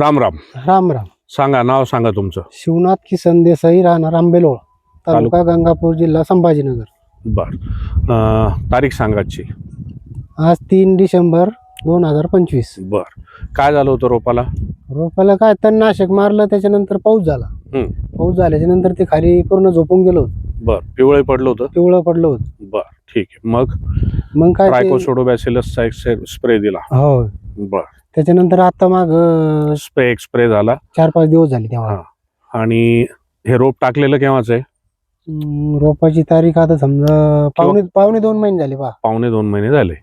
राम राम. राम राम. सांगा नाव सांगा तुमचं. शिवनाथ किसन देसाई राहणार आंबेलोळ तालुका गंगापूर जिल्हा संभाजीनगर. बर. अं, तारीख सांगाची आज तीन डिसेंबर दोन हजार पंचवीस. बर. काय झालं होतं रोपाला? रोपाला काय तणनाशक मारलं त्याच्यानंतर पाऊस झाला. हम्म. पाऊस झाल्याच्यानंतर ते खाली पूर्ण झोपून गेलो होतं. बर. पिवळे पडलं होतं? पिवळं पडलं होतं. बर. ठीक आहे. मग? मग काय ते- ट्रायकोसोडोबॅसिलसचा एक स्प्रे दिला. हो. बर. त्याच्यानंतर आता माग स्प्रे एक स्प्रे झाला. चार पाच दिवस झाले तेव्हा. हा. आणि हे रोप टाकलेलं केव्हाच आहे? रोपाची तारीख आता समजा पावणे पावणे दोन महिने झाले पहा. पावणे दोन महिने झाले.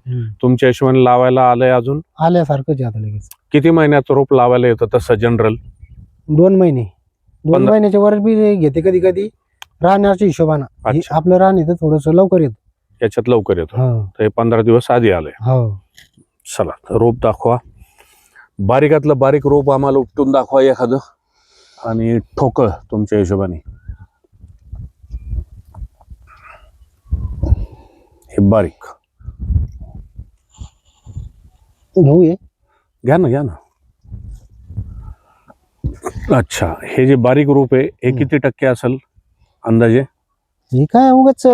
तुमच्या हिशोबाने लावायला आलंय अजून? आल्यासारखंच आहे आता लगेच. किती महिन्याचं रोप लावायला येतं तसं जनरल दोन महिने. दोन पंधरा- महिन्याच्या वर बी घेते कधी कधी राहण्याच्या हिशोबानं. हे अच्छा. आपलं रान इथं थोडस लवकर येत. याच्यात लवकर येतं. हो. तर हे पंधरा दिवस आधी आलंय. हो. चला रोप दाखवा. बारीकातलं बारीक रोप आम्हाला उपटून दाखवा एखादं. आणि ठोकळ तुमच्या हिशोबाने. हे बारीक. घ्या ना घ्या ना. अच्छा हे जे बारीक रोप आहे हे. किती टक्के असेल अंदाजे? हे काय उगाच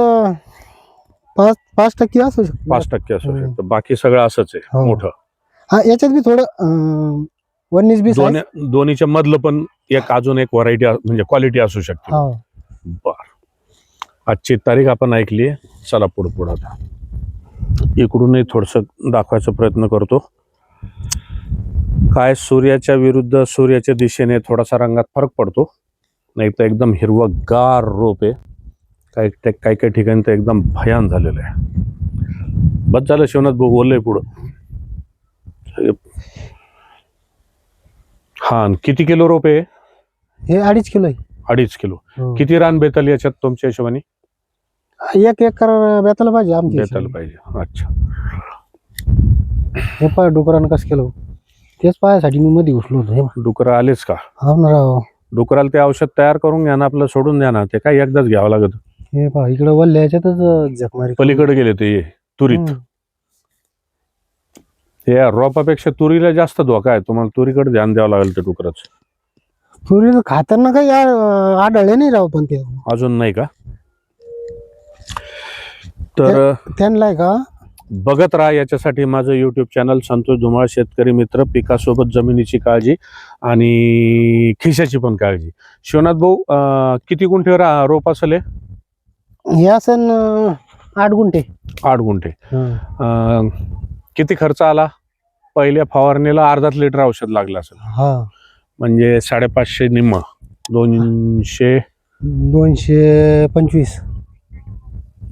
पाच पाच टक्के असू शकतो. पाच टक्के असू हम्म. शकतं. बाकी सगळं असंच आहे हो. मोठं. हा याच्यात बी थोडं अं, वन्नीस बी दोन्ही दोन्हीच्या मधलं पण एक अजून एक व्हरायटी म्हणजे क्वालिटी असू शकते. हो. बर. आजची तारीख आपण ऐकली चला पुढे पुढे आता. इकडूनही थोडस दाखवायचा प्रयत्न करतो. काय सूर्याच्या विरुद्ध सूर्याच्या दिशेने थोडासा रंगात फरक पडतो. नाही तर एकदम हिरवगार रोप आहे. काही काही काही ठिकाणी तर एकदम भयान झालेलं आहे. बस झालं शिवनाथ भाऊ बोललंय पुढं. हा किती किलो रोप आहे? हे अडीच किलो आहे. अडीच किलो. हो. किती रान बेताल याच्यात तुमच्या हिशोबाने? एक एकर बेताला पाहिजे आमच्या बेताल. पाहिजे. अच्छा. हे पाय डुकरानं कसं केलं? तेच पायासाठी मी मध्ये घुसलो होतो हे. डुकर आलेच का? हो ना राव. डुकराला ते औषध तयार करून घ्या ना आपलं सोडून द्या ना. ते काय एकदाच घ्यावं लागत. हे पहा इकडे वल्ल्या याच्यातच अं, झकमारी पलीकडे गेले ते तुरीत. हम्म. हे या रोपापेक्षा तुरीला जास्त धोका आहे. तुम्हाला तुरीकडे ध्यान द्यावं लागेल ते डुकरच. तुरीला खाताना काही आ- आढळले नाही राव पण ते. अजून नाही का? तर त्यांना आहे का? बघत राहा याच्यासाठी माझं युट्यूब चॅनल संतोष धुमाळ शेतकरी मित्र पिकासोबत जमिनीची काळजी आणि खिशाची पण काळजी. शिवनाथ भाऊ अं, किती गुंठे रा- रोप असेल हे? असन अं, आठ गुंठे. आठ गुंठे. अं, किती खर्च आला? पहिल्या फवारणीला अर्धाच लिटर औषध लागलं असेल. हा. म्हणजे साडेपाचशे निम्म दोनशे दोनशे पंचवीस.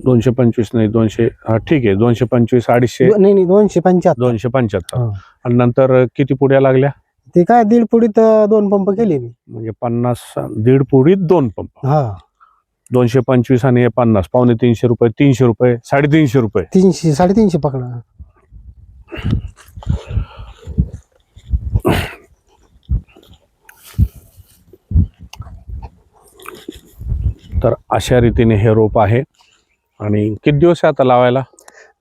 दोनशे पंचवीस नाही दोनशे हा ठीक आहे दोनशे पंचवीस अडीचशे दो- नाही नाही दोनशे पंच्याहत्तर. दोनशे पंच्याहत्तर. हा. आणि नंतर किती पुड्या लागल्या? ते काय दीड पुडीत अं, दोन पंप केले मी. म्हणजे पन्नास दीड पुडीत दोन पंप. हा. दोनशे पंचवीस आणि हे पन्नास. पावणे तीनशे रुपये तीनशे रुपये साडेतीनशे रुपये. तीनशे साडेतीनशे पकडा. तर अशा रीतीने हे रोप आहे. आणि किती दिवस आहे आता लावायला?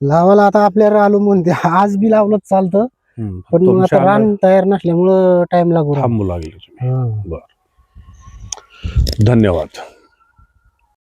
लावायला आता आपल्याला आलो म्हणते आज बी लावलं चालतं. हम्म. पण तुमच्या आता रान तयार नसल्यामुळं टाइम लागू राहिला. थांबू लागले तुम्ही. हा. धन्यवाद.